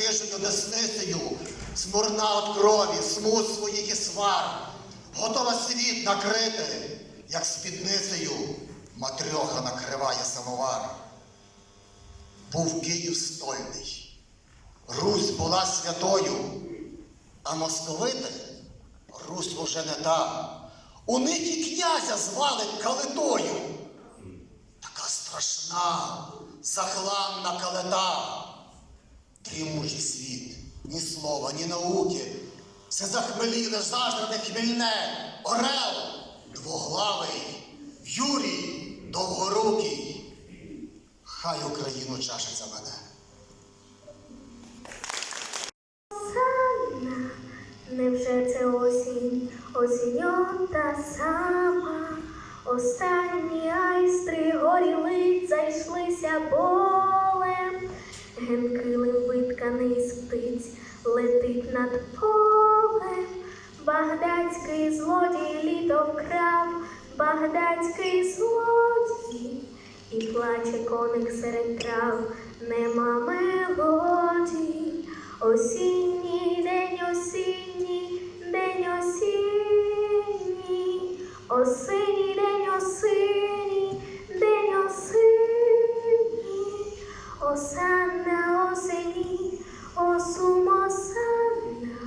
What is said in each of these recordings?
хижою десницею, смурна от крові, смут своїх і свар, готова світ накрити, як спідницею матрьоха накриває самовар. Був Київ стольний, Русь була святою, а московити Русь уже не та. У них і князя звали Калитою. Така страшна, захланна калита. Дрімучий світ, ні слова, ні науки. Все захмеліле, зажране хмільне, орел, двоглавий, Юрій, довгорукий. Хай Україну чашить за мене. Санна, невже це осінь, осінь та сама. Останні айстри горіли, зайшлися болем. Генкилим витканий з птиць летить над полем. Багдадський злодій літо вкрав, багдадський злодій. І плаче коник серед трав, нема мелодій. Осінній день, осінній, день осінній, осінній осанна осені, осум осанна,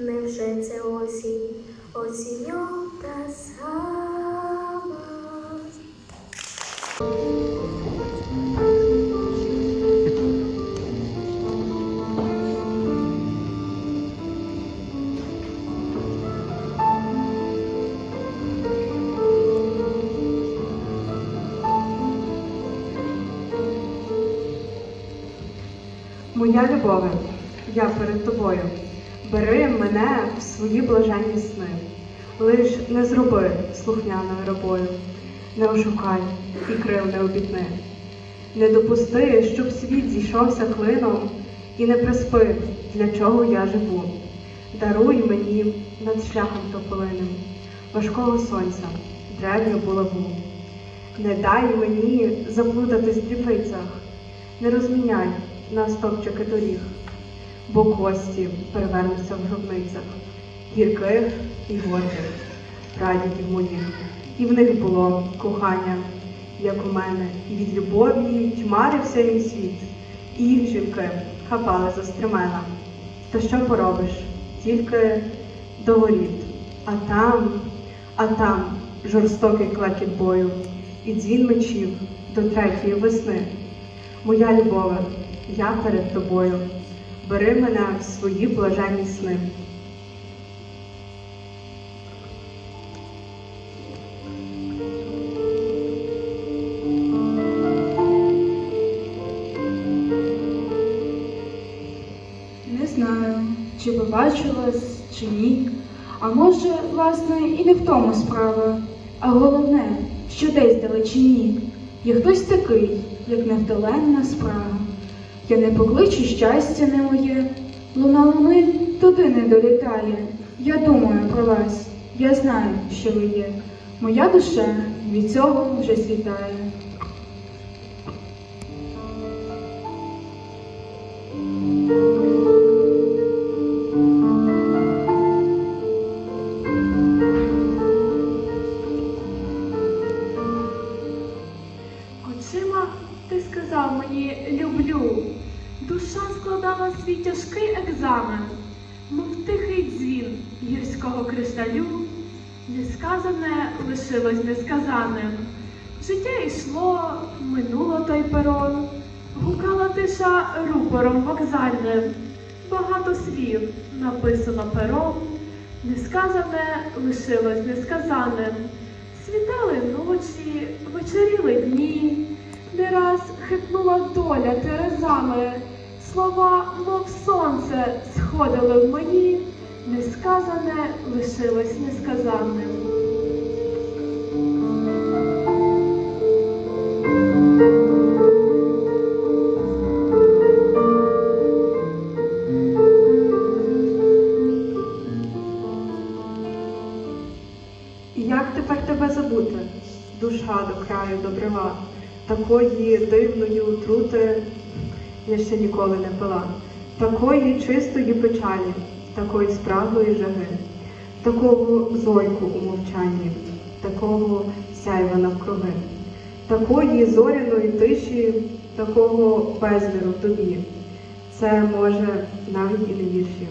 невже це осінь, осінь та сама. Моя любове, я перед тобою. Бери мене в свої блаженні сни. Лиш не зроби слухняною рабою, не ошукай і крил не обітни. Не допусти, щоб світ зійшовся клином, і не приспи, для чого я живу. Даруй мені над шляхом тополиним, важкого сонця, древню булаву. Не дай мені заплутатись в дрібницях, не розміняй на стовпчики доріг, бо кості перевернуться в гробницях, гірких і гордих, прадідів моїх. І в них було кохання, як у мене, і від любові тьмарився їм світ, і їх жінки хапали за стремена. Та що поробиш? Тільки до воріт. А там, а там жорстокий клекіт бою, і дзвін мечів до третьої весни. Моя любове, я перед тобою. Бери мене в свої блаженні сни. Не знаю, чи побачилась, чи ні. А може, власне, і не в тому справа. А головне, що десь далечині є хтось такий, як невдаленна справа. Я не покличу щастя не моє, луна луни туди не долітає. Я думаю про вас, я знаю, що ви є. Моя душа від цього вже світає. Складала свій тяжкий екзамен, мов тихий дзвін гірського кришталю. Несказане лишилось несказаним. Життя йшло, минуло той перон, гукала тиша рупором вокзальним. Багато слів написано пером, несказане лишилось несказаним. Світали ночі, вечеріли дні, не раз хитнула доля терезами, слова, мов сонце, сходили в мені, несказане лишилось несказаним. І як тепер тебе забути, душа до краю добрива, такої дивної отрути я ще ніколи не пила. такої чистої печалі, такої спраглої жаги, такого зорьку у мовчанні, такого сяйва навкруги, такої зоряної тиші, такого безміру в тобі. Це може навіть і не вірші,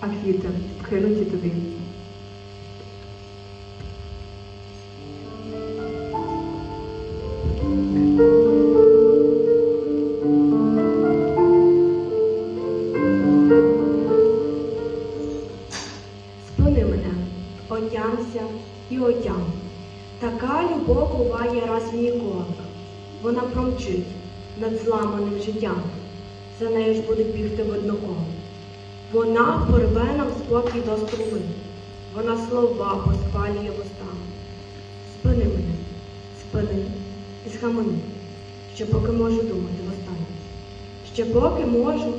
а квіти кинуті тобі. Буває раз в ніколи. Вона промчить над зламаним життям. За нею ж будуть бігти в одноколо. Вона порве нам спокій до струми. Вона слова поспалює вустами. Спини мене, спини і схамени, ще поки можу думати востаннє. Ще поки можу,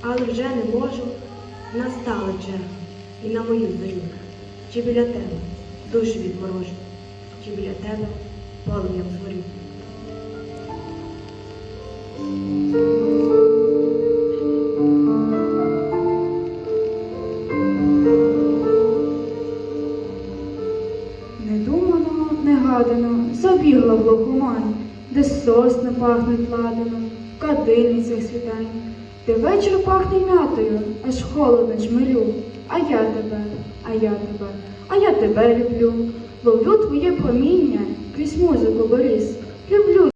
але вже не можу, настала черга і на мою зорю. Чи біля тебе душу відморожу, чи біля тебе полум'ям згорю. Недумано, негадано, забігла в глухомань, де сосни пахнуть ладаном, кадильницях світань, де вечір пахне м'ятою, аж холодно чмелю. А я тебе, а я тебе, а я тебе люблю. Ловлю твоє проміння крізь музику Борис. Люблю